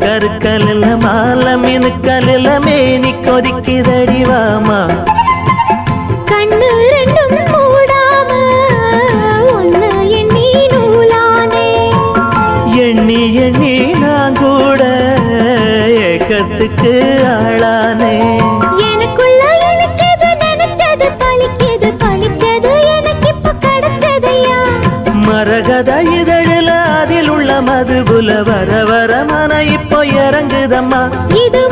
കരുക്കലില്ല മാല മിനുക്കലില്ല മേനിക്കൊരുക്കിതടിവാമ எண்ணி எண்ணி நான் கூட ஏக்கத்துக்கு ஆளானே. எனக்குள்ள எனக்கு எது நினைச்சது பழிக்கிறது பழிச்சது எனக்கு இப்ப கிடைச்சதையா இதழில் அதில் உள்ள மதுபு வர இப்போ இறங்குதம்மா. இது